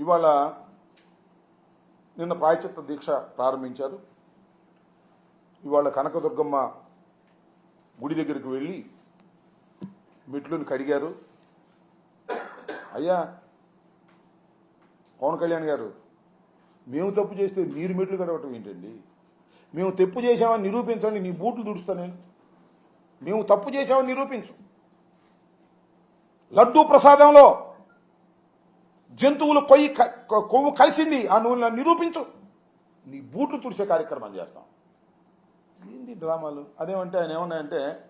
ఇవాళ నిన్న ప్రాయచిత్త దీక్ష ప్రారంభించారు. ఇవాళ కనకదుర్గమ్మ గుడి దగ్గరికి వెళ్ళి మెట్లుని కడిగారు. అయ్యా పవన్ కళ్యాణ్ గారు మేము తప్పు చేస్తే మీరు మెట్లు కడవటం ఏంటండి? మేము తప్పు చేశామని నిరూపించండి నీ బూట్లు దుడుస్తా నేను. మేము తప్పు చేశామని నిరూపించు. లడ్డూ ప్రసాదంలో జంతువులు కొయ్యి క- కొ- కొవ్వు కలిసింది ఆ నువ్వు నిరూపించు. నీ బూట్లు తుడిచే కార్యక్రమం చేస్తాం. ఏంది డ్రామాలు? అదేమంటే ఆయన ఏమన్నాయంటే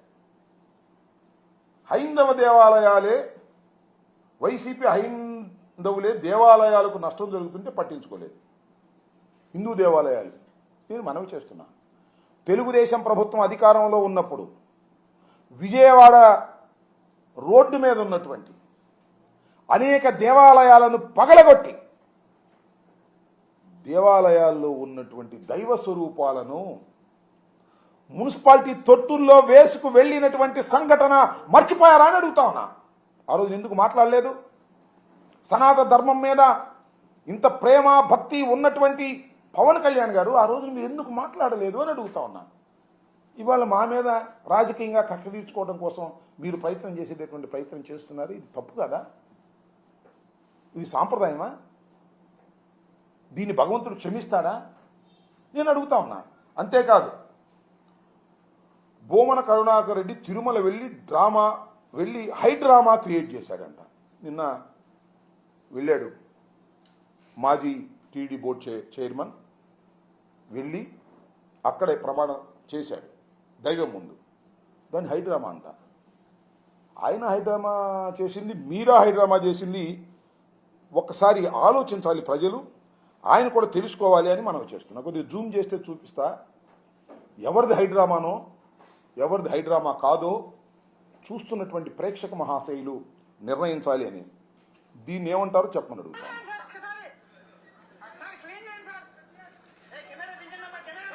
హైందవ దేవాలయాలే వైసీపీ హైందవులే దేవాలయాలకు నష్టం జరుగుతుంటే పట్టించుకోలేదు. హిందూ దేవాలయాలు. నేను మనవి చేస్తున్నా. తెలుగుదేశం ప్రభుత్వం అధికారంలో ఉన్నప్పుడు విజయవాడ రోడ్డు మీద ఉన్నటువంటి అనేక దేవాలయాలను పగలగొట్టి దేవాలయాల్లో ఉన్నటువంటి దైవ స్వరూపాలను మున్సిపాలిటీ తొట్టుల్లో వేసుకు వెళ్ళినటువంటి సంఘటన మర్చిపోయారా అని అడుగుతా ఉన్నా. ఆ రోజు ఎందుకు మాట్లాడలేదు? సనాతన ధర్మం మీద ఇంత ప్రేమ భక్తి ఉన్నటువంటి పవన్ కళ్యాణ్ గారు ఆ రోజు మీరు ఎందుకు మాట్లాడలేదు అని అడుగుతా ఉన్నా. ఇవాళ మా మీద రాజకీయంగా కక్ష తీర్చుకోవడం కోసం మీరు ప్రయత్నం చేసేటటువంటి ప్రయత్నం చేస్తున్నారు. ఇది తప్పు కదా? ఇది సాంప్రదాయమా? దీన్ని భగవంతుడు క్షమిస్తాడా? నేను అడుగుతా ఉన్నా. అంతేకాదు బోమన కరుణాకర్ రెడ్డి తిరుమల వెళ్ళి డ్రామా వెళ్ళి హై డ్రామా క్రియేట్ చేశాడంట. నిన్న వెళ్ళాడు మాజీ టీడీ బోర్డ్ చైర్మన్ వెళ్ళి అక్కడే ప్రమాణం చేశాడు దైవం ముందు. దాన్ని హైడ్రామా అంట. ఆయన హైడ్రామా చేసింది మీరా హైడ్రామా చేసింది ఒక్కసారి ఆలోచించాలి ప్రజలు. ఆయన కూడా తెలుసుకోవాలి అని మనం చేస్తున్నాం. కొద్దిగా జూమ్ చేస్తే చూపిస్తా. ఎవరిది హైడ్రామానో ఎవరిది హైడ్రామా కాదో చూస్తున్నటువంటి ప్రేక్షక మహాశయులు నిర్ణయించాలి అని. దీన్ని ఏమంటారో చెప్పమని అడుగుతాను సార్ ఒక్కసారి ఒకసారి క్లీన్ చేయండి సార్ ఏ కెమెరా తీయండి అమ్మా కెమెరా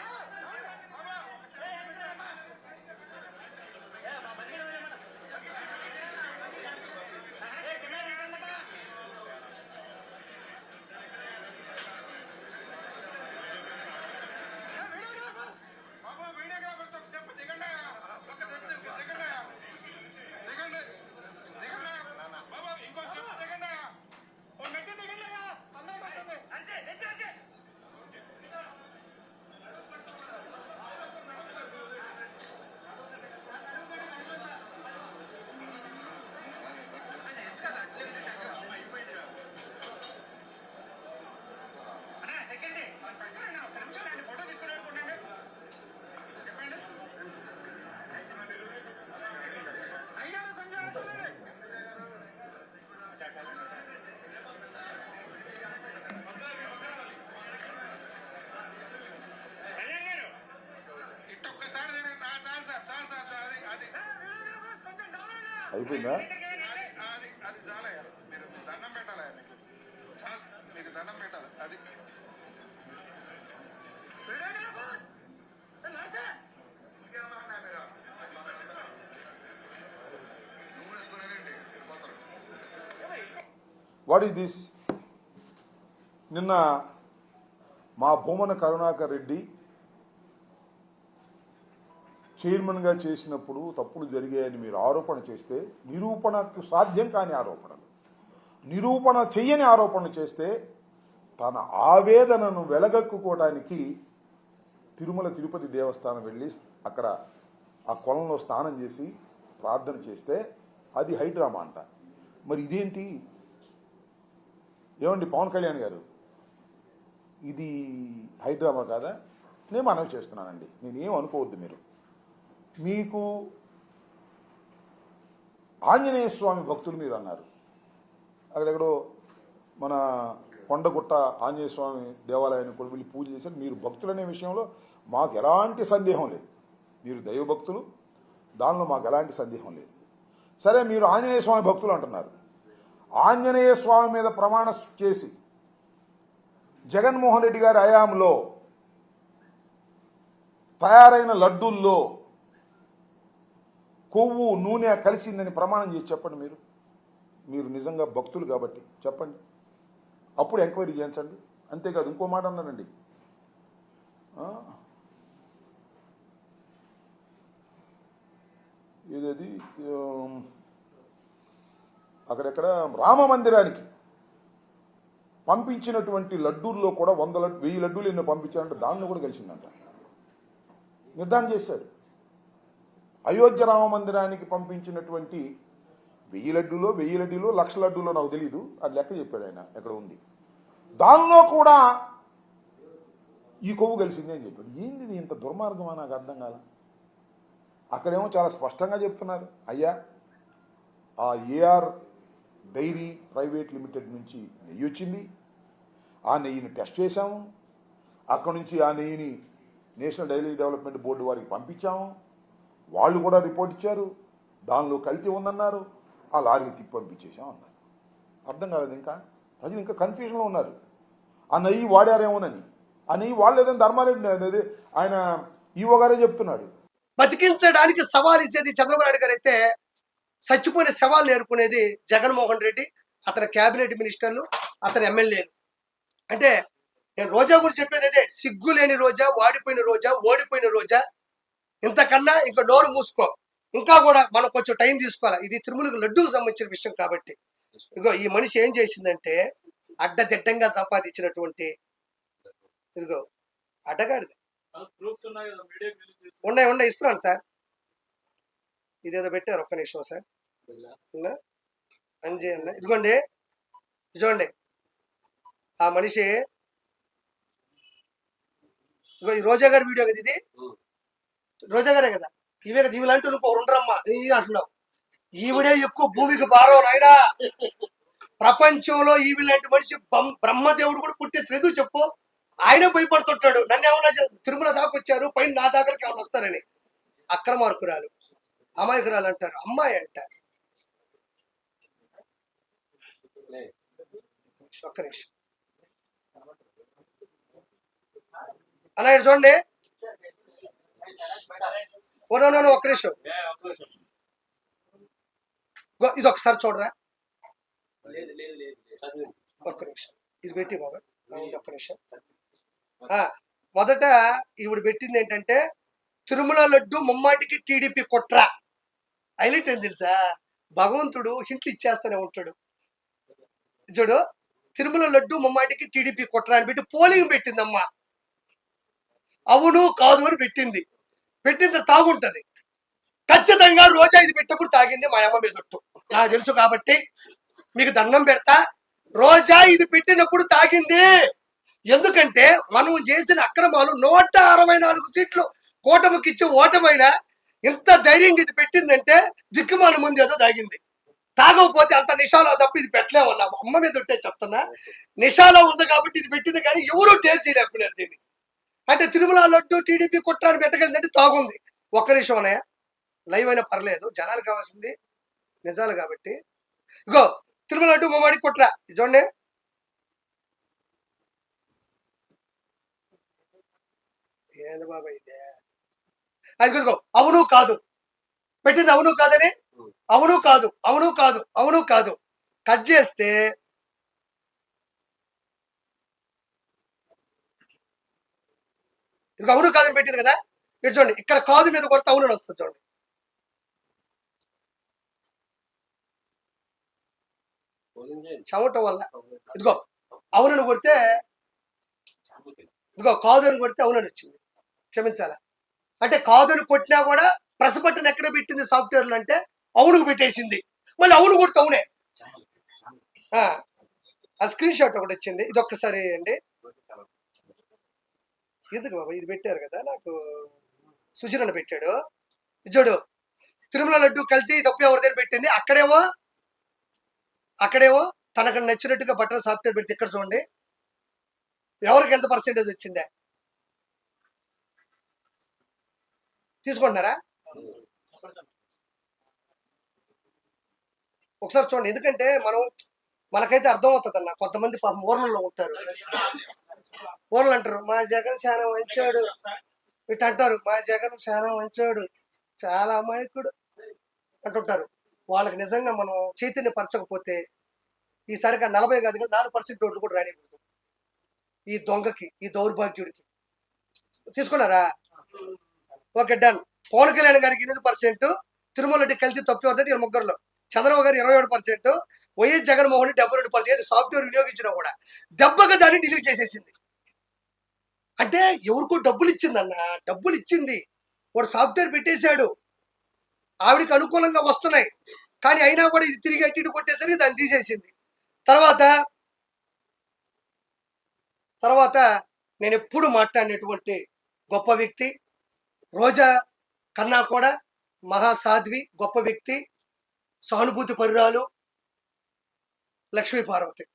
బాబా ఏ కెమెరా అమ్మా ఏ మా బండి ఏమన్నా ఏ కెమెరా తీయండి అమ్మా బాబు వీడియోగ్రాఫర్తో స్టెప్ దిగండి ఒక స్టెప్ దిగండి దిగండి దిగండి బాబు ఇంకో స్టెప్ దిగండి ఓ మెట్టు దిగండి తొందరగా పట్టండి అంతే అంతే అంతే అన్నా సెకండ్ పక్కన ఒక నిమిషం నేను ఫోటో తీసుకుని చెప్పండి అయ్యారు కొంచెం వస్తుంది. కళ్యాణ్ గారు, ఇటు ఒక్కసారి తిరగండి. ఆ, చాలు సార్ చాలు సార్ అది అది అయిపోయిందా అది అది అది చాలయ్యా మీరు దండం పెట్టాలి మీకు చాలు, మీకు దండం పెట్టాలి అది ఇంకేమన్నా ఉన్నాయా మీరు? నువ్వు వేసుకునేదేంటి? అయిపోయిందా? వాట్ ఈస్ దిస్ నిన్న మా భూమన కరుణాకర్ రెడ్డి చైర్మన్గా చేసినప్పుడు తప్పులు జరిగాయని మీరు ఆరోపణ చేస్తే నిరూపణకు సాధ్యం కాని ఆరోపణలు. నిరూపణ చెయ్యని ఆరోపణ చేస్తే తన ఆవేదనను వెలగక్కుకోవడానికి తిరుమల తిరుపతి దేవస్థానం వెళ్ళి అక్కడ ఆ కొలంలో స్నానం చేసి ప్రార్థన చేస్తే అది హైడ్రామా అంట. మరి ఇదేంటి? ఏమండి పవన్ కళ్యాణ్ గారు? ఇది హైడ్రామా కాదా? నేను మనవి చేస్తున్నానండి. నేనేం అనుకోవద్దు మీరు. మీకు ఆంజనేయ స్వామి భక్తులు మీరు అన్నారు. అక్కడెక్కడో మన కొండగుట్ట ఆంజనేయ స్వామి దేవాలయానికి కూడా వెళ్ళి పూజ చేశారు. మీరు భక్తులనే విషయంలో మాకు ఎలాంటి సందేహం లేదు. మీరు దైవభక్తులు దానిలో మాకు ఎలాంటి సందేహం లేదు. సరే మీరు ఆంజనేయ స్వామి భక్తులు అంటున్నారు. ఆంజనేయ స్వామి మీద ప్రమాణ చేసి జగన్మోహన్ రెడ్డి గారి హయాంలో తయారైన లడ్డూల్లో కొవ్వు నూనె కలిసిందని ప్రమాణం చేసి చెప్పండి మీరు. మీరు నిజంగా భక్తులు కాబట్టి చెప్పండి. అప్పుడు ఎంక్వైరీ చేయించండి. అంతేకాదు ఇంకో మాట అన్నానండి. ఆ? అక్కడెక్కడ? రామ మందిరానికి పంపించినటువంటి లడ్డూల్లో కూడా వంద లడ్డు వెయ్యి లడ్డూలు ఎన్నో పంపించారంటే దాన్ని కూడా కలిసిందంట. నిర్ధారణ చేశారు. అయోధ్య రామ మందిరానికి పంపించినటువంటి వెయ్యి లడ్డూలో వెయ్యి లడ్డూలో లక్ష లడ్డూలో నాకు తెలియదు అది లెక్క చెప్పాడు ఆయన ఎక్కడ ఉంది. దానిలో కూడా ఈ కొవ్వు కలిసింది అని చెప్పాడు. ఏంది ఇంత దుర్మార్గమా? నాకు అర్థం కాల. అక్కడేమో చాలా స్పష్టంగా చెప్తున్నారు. అయ్యా ఆ ఏఆర్ డైరీ ప్రైవేట్ లిమిటెడ్ నుంచి నెయ్యి వచ్చింది. ఆ నెయ్యిని టెస్ట్ చేశాము. అక్కడ నుంచి ఆ నెయ్యిని నేషనల్ డైరీ డెవలప్మెంట్ బోర్డు వారికి పంపించాము. వాళ్ళు కూడా రిపోర్ట్ ఇచ్చారు. దానిలో కల్తీ ఉందన్నారు. ఆ లారీ తిప్పి పంపించేసాం అన్నారు. అర్థం కాలేదు ఇంకా? ప్రజలు ఇంకా కన్ఫ్యూజన్లో ఉన్నారు. ఆ నెయ్యి వాడారేమోనని. ఆ నెయ్యి వాడలేదని ధర్మారెడ్డి ఆయన ఈవో గారే చెప్తున్నాడు. బతికించడానికి సవాల్ ఇచ్చేది చంద్రబాబు నాయుడు గారు అయితే చచ్చిపోయిన సవాల్ నేర్పుకునేది జగన్మోహన్ రెడ్డి అతని కేబినెట్ మినిస్టర్లు అతని ఎమ్మెల్యేలు. అంటే నేను రోజా గురించి చెప్పేది అదే సిగ్గు లేని రోజా వాడిపోయిన రోజా ఓడిపోయిన రోజా ఇంతకన్నా ఇంకా డోర్ మూసుకో. ఇంకా కూడా మనం కొంచెం టైం తీసుకోవాలి. ఇది తిరుమలకు లడ్డూకు సంబంధించిన విషయం కాబట్టి. ఇదిగో ఈ మనిషి ఏం చేసిందంటే అడ్డదిడ్డంగా సంపాదించినటువంటి ఇదిగో అడ్డగాడిది. ఉన్నాయి ఉన్నాయి ఇస్తున్నాను సార్. ఇదేదో పెట్టారు ఒక్క నిమిషం సార్. అంజే అన్న. ఇదిగోండి. చూడండి ఆ మనిషి ఇదిగో ఈ రోజా గారి వీడియో కదా ఇది? రోజా గారే కదా? ఇవే కదా ఇవి లాంటి నువ్వు ఉండరమ్మా. ఈ అంటున్నావు. ఈవిడే ఎక్కువ భూమికి భారం నాయనా. ప్రపంచంలో ఈవి లాంటి మనిషి బ్రహ్మదేవుడు కూడా పుట్టే ఎందుకు చెప్పు. ఆయన భయపడుతుంటాడు. నన్ను ఏమన్నా తిరుమల దాకా వచ్చారు పైన నా దగ్గరికి ఏమన్నా వస్తారని. అక్రమార్కురాలు. అమాయకురాలు అంటారు. అమ్మాయి అంటారు ఒక్క నిమిషం. చూడండి. ఓ నో, నో, ఒక్క నిమిషం. ఇది ఒకసారి చూడరా? ఒక్క నిమిషం. ఇది పెట్టి బాబా. ఒక్క నిమిషం. ఆ, మొదట ఈవిడ పెట్టింది ఏంటంటే తిరుమల లడ్డు ముమ్మాటికి టీడీపీ కుట్ర. హైలైట్ ఏం తెలుసా? భగవంతుడు హింట్లు ఇచ్చేస్తూనే ఉంటాడు. చూడు తిరుమల లడ్డు ముమ్మాటికి టీడీపీ కుట్ర అని పెట్టి పోలింగ్ పెట్టిందమ్మా. అవును కాదు అని పెట్టింది. పెట్టిన తాగుంటది. ఖచ్చితంగా రోజా ఇది పెట్టినప్పుడు తాగింది మా అమ్మ మీదొట్టు. నాకు తెలుసు కాబట్టి మీకు దండం పెడతా. రోజా ఇది పెట్టినప్పుడు తాగింది. ఎందుకంటే మనం చేసిన అక్రమాలు నూట అరవై నాలుగు సీట్లు కూటమికి ఇచ్చి ఓటమైన ఇంత ధైర్యం ఇది పెట్టిందంటే దిక్కుమాల ముందు ఏదో తాగింది. తాగకపోతే అంత నిషాలో తప్ప ఇది పెట్టలేమన్నా. అమ్మ మీద ఉంటే చెప్తున్నా. నిషాలో ఉంది కాబట్టి ఇది పెట్టింది కానీ ఎవరు టేస్ట్ చేయలేకపోయినారు దీన్ని. అంటే తిరుమల లడ్డు టీడీపీ కుట్రాన్ని పెట్టగలిందంటే తాగుంది. ఒక్క నిమిషం లైవ్ అయినా పర్లేదు జనాలు కావాల్సింది నిజాలు కాబట్టి. ఇగో తిరుమల లడ్డు మమ్మడి కుట్ర. చూడండి. ఏంది బాబా ఇదే? అది ఇదిగో అవును కాదు. పెట్టింది అవును కాదని? అవును కాదు అవును కాదు అవును కాదు. కట్ చేస్తే ఇది అవును కాదని పెట్టింది కదా? ఇటు చూడండి ఇక్కడ కాదు మీద కొడితే అవును అని వస్తుంది చూడండి. చెమట వల్ల. ఇదిగో అవునని కొడితే ఇదిగో కాదు అని కొడితే అవునని వచ్చింది. క్షమించాలా? అంటే కాదు అని కొట్టినా కూడా ప్రసపట్టను ఎక్కడ పెట్టింది సాఫ్ట్వేర్లు అంటే అవునుకు పెట్టేసింది. మళ్ళీ అవును కొడితే అవునే. ఆ, ఆ స్క్రీన్ షాట్ ఒకటి వచ్చింది. ఇది ఒక్కసారి అండి ఎందుకు బాబా? ఇది పెట్టారు కదా నాకు. సుచరణ పెట్టాడు. ఇది చూడు. తిరుమల లడ్డు కల్తీ తప్పు ఎవరిదైనా పెట్టింది. అక్కడేమో అక్కడేమో తనకు నచ్చినట్టుగా బట్టలు సాఫ్ట్వేర్ పెడితే ఇక్కడ చూడండి. ఎవరికి ఎంత పర్సెంటేజ్ వచ్చిందే? తీసుకుంటున్నారా? ఒకసారి చూడండి. ఎందుకంటే మనం మనకైతే అర్థం అవుతుంది అన్న కొంతమంది పాపం ఊర్లలో ఉంటారు. ఊర్లు అంటారు. మా జగన్ చాలా మంచోడు. ఇటు అంటారు మా జగన్ చాలా మంచోడు చాలా అమాయకుడు అంటుంటారు. వాళ్ళకి నిజంగా మనం చైతన్యపరచకపోతే ఈసారిగా నలభై కాదు కానీ నాలుగు పర్సెంట్ ఓట్లు కూడా రానివ్వదు ఈ దొంగకి ఈ దౌర్భాగ్యుడికి. తీసుకున్నారా? Okay done. పవన్ కళ్యాణ్ గారికి ఎనిమిది పర్సెంట్ తిరుమల రెడ్డి కలిసి తప్పి వద్దంటే ఈ ముగ్గురులో. చంద్రబాబు గారు ఇరవై ఏడు పర్సెంట్ వైఎస్ జగన్మోహన్ రెడ్డి డెబ్బై రెండు పర్సెంట్ సాఫ్ట్వేర్ వినియోగించినా కూడా దెబ్బగా దాన్ని డిలీట్ చేసేసింది. అంటే ఎవరికో డబ్బులు ఇచ్చిందన్న డబ్బులు ఇచ్చింది వాడు సాఫ్ట్వేర్ పెట్టేశాడు. ఆవిడికి అనుకూలంగా వస్తున్నాయి. కానీ అయినా కూడా ఇది తిరిగి అట్టి కొట్టేసరికి దాన్ని తీసేసింది. తర్వాత తర్వాత నేను ఎప్పుడు మాట్లాడినటువంటి గొప్ప వ్యక్తి రోజా కన్నా కూడా మహాసాధ్వి గొప్ప వ్యక్తి సానుభూతి పరిరాలు లక్ష్మీ పార్వతి.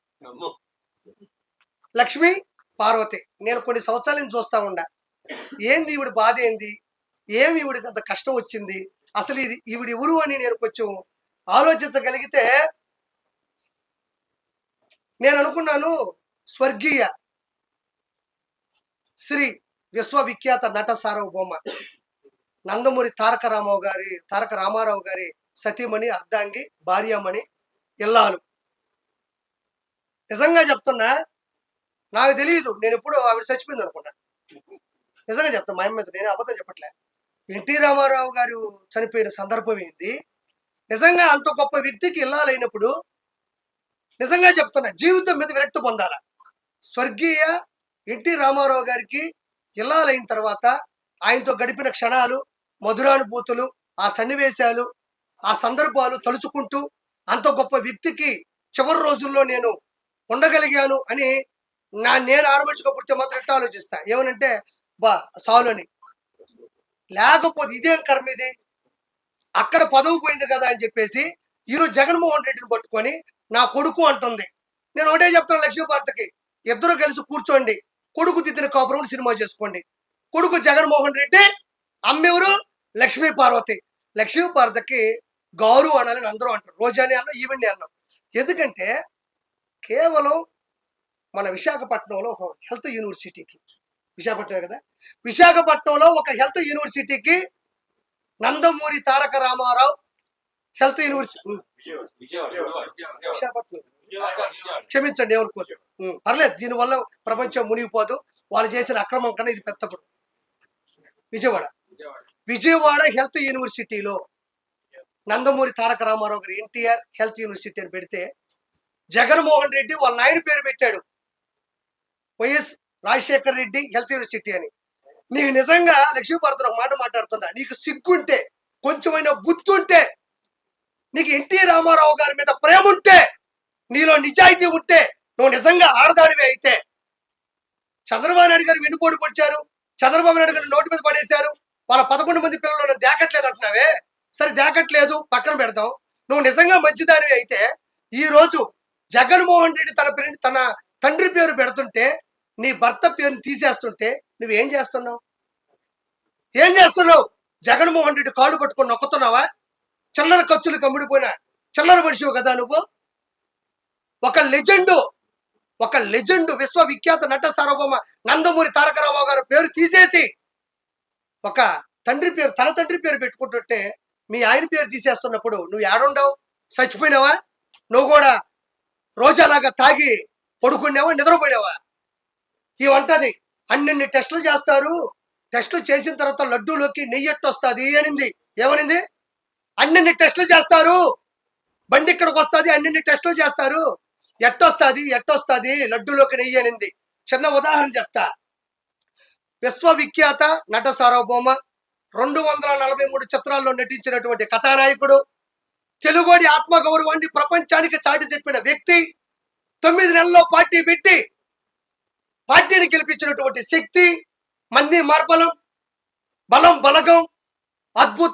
లక్ష్మి పార్వతి నేను కొన్ని సంవత్సరాల నుంచి చూస్తా ఉండా. ఏంది ఈవిడ బాధ ఏంది? ఏమి ఈవిడికి అంత కష్టం వచ్చింది? అసలు ఇది ఈవిడ ఎవరు అని నేను కొంచెం ఆలోచించగలిగితే నేను అనుకున్నాను స్వర్గీయ శ్రీ విశ్వవిఖ్యాత నట సార్వభౌమ నందమూరి తారక రామారావు గారి తారక రామారావు గారి సతీమణి అర్ధాంగి భార్యామణి ఇల్లాలు. నిజంగా చెప్తున్నా నాకు తెలియదు నేను ఎప్పుడు ఆవిడ చచ్చిపోయింది అనుకున్నా నిజంగా చెప్తాను మా అమ్మ నేను అబద్ధం చెప్పట్లే. ఎన్టీ రామారావు గారు చనిపోయిన సందర్భం ఏంది? నిజంగా అంత గొప్ప వ్యక్తికి ఇల్లాలైనప్పుడు నిజంగా చెప్తున్నా జీవితం మీద విరక్తి పొందాల? స్వర్గీయ ఎన్టీ రామారావు గారికి ఇల్లాలైన తర్వాత ఆయనతో గడిపిన క్షణాలు మధురానుభూతులు ఆ సన్నివేశాలు ఆ సందర్భాలు తలుచుకుంటూ అంత గొప్ప వ్యక్తికి చివరి రోజుల్లో నేను ఉండగలిగాను అని నా నేను ఆడమనిషిగా పుడితే మాత్రం ఎట్లా ఆలోచిస్తా? ఏమనంటే బా సాలు అని లేకపోతే ఇదేం కర్మ ఇది? అక్కడ పదవి పోయింది కదా అని చెప్పేసి ఈరోజు జగన్మోహన్ రెడ్డిని పట్టుకొని నా కొడుకు అంటుంది. నేను ఒకటే చెప్తాను లక్ష్మీభారతకి ఇద్దరు కలిసి కూర్చోండి. కొడుకు దిద్దిన కాపురం సినిమా చేసుకోండి. కొడుకు జగన్మోహన్ రెడ్డి అమ్మెవరు? లక్ష్మీ పార్వతి లక్ష్మీ పార్వతికి గౌరవ అనాలని అందరూ అంటారు. రోజాని అన్నాం ఈవెండి అన్నాం. ఎందుకంటే కేవలం మన విశాఖపట్నంలో ఒక హెల్త్ యూనివర్సిటీకి. విశాఖపట్నమే కదా? విశాఖపట్నంలో ఒక హెల్త్ యూనివర్సిటీకి నందమూరి తారక రామారావు హెల్త్ యూనివర్సిటీ విశాఖపట్నం. క్షమించండి ఏమనుకోదు పర్లేదు దీనివల్ల ప్రపంచం మునిగిపోదు. వాళ్ళు చేసిన అక్రమం కన్నా ఇది పెద్దప్పుడు విజయవాడ. విజయవాడ హెల్త్ యూనివర్సిటీలో నందమూరి తారక రామారావు గారు ఎన్టీఆర్ హెల్త్ యూనివర్సిటీ అని పెడితే జగన్మోహన్ రెడ్డి వాళ్ళ నాయన పేరు పెట్టాడు. YS Rajasekhar Reddy health university అని. నీకు నిజంగా లక్ష్మీపడుతున్న ఒక మాట మాట్లాడుతున్నా. నీకు సిగ్గుంటే కొంచెమైనా బుద్ధి ఉంటే నీకు ఎన్టీ రామారావు గారి మీద ప్రేమ ఉంటే నీలో నిజాయితీ ఉంటే నువ్వు నిజంగా ఆడదానివి అయితే. చంద్రబాబు నాయుడు గారు వెన్నుపోటు పొడిచారు. చంద్రబాబు నాయుడు గారు నోటి మీద పడేశారు. వాళ్ళ పదకొండు మంది పిల్లలు దేకట్లేదు అంటున్నావే? సరే దేకట్లేదు పక్కన పెడతాం. నువ్వు నిజంగా మంచిదానివి అయితే ఈ రోజు జగన్మోహన్ రెడ్డి తన తన తండ్రి పేరు పెడుతుంటే నీ భర్త పేరుని తీసేస్తుంటే నువ్వేం చేస్తున్నావు? ఏం చేస్తున్నావు? జగన్మోహన్ రెడ్డి కాళ్ళు పట్టుకొని నొక్కుతున్నావా? చిల్లర ఖర్చులు కమ్ముడిపోయినా చిల్లర మనిషివు కదా నువ్వు? ఒక లెజెండు ఒక లెజెండు విశ్వవిఖ్యాత నట సార్వభౌమ నందమూరి తారక రామారావు గారి పేరు తీసేసి ఒక తండ్రి పేరు తన తండ్రి పేరు పెట్టుకుంటుంటే మీ ఆయన పేరు తీసేస్తున్నప్పుడు నువ్వు ఏడుండవు? చచ్చిపోయినావా? నువ్వు కూడా రోజాలాగా తాగి పడుకున్నావా? నిద్రపోయినావా? ఈ వంటది. అన్నిన్ని టెస్టులు చేస్తారు. టెస్టులు చేసిన తర్వాత లడ్డూలోకి నెయ్యి వస్తుంది అనింది. ఏమనింది? అన్నిన్ని టెస్టులు చేస్తారు. బండి ఇక్కడికి వస్తుంది అన్నిన్ని టెస్టులు చేస్తారు. ఎట్టొస్తుంది ఎట్టొస్తుంది లడ్డూలోకి నెయ్యి అనింది. చిన్న ఉదాహరణ చెప్తా. విశ్వవిఖ్యాత నట సార్వభౌమ రెండు వందల నలభై మూడు చిత్రాల్లో నటించినటువంటి కథానాయకుడు తెలుగుడి ఆత్మగౌరవాన్ని ప్రపంచానికి చాటి చెప్పిన వ్యక్తి తొమ్మిది నెలల్లో పార్టీ పెట్టి పార్టీని గెలిపించినటువంటి శక్తి మన్ని మార్బలం బలం బలగం అద్భుతం.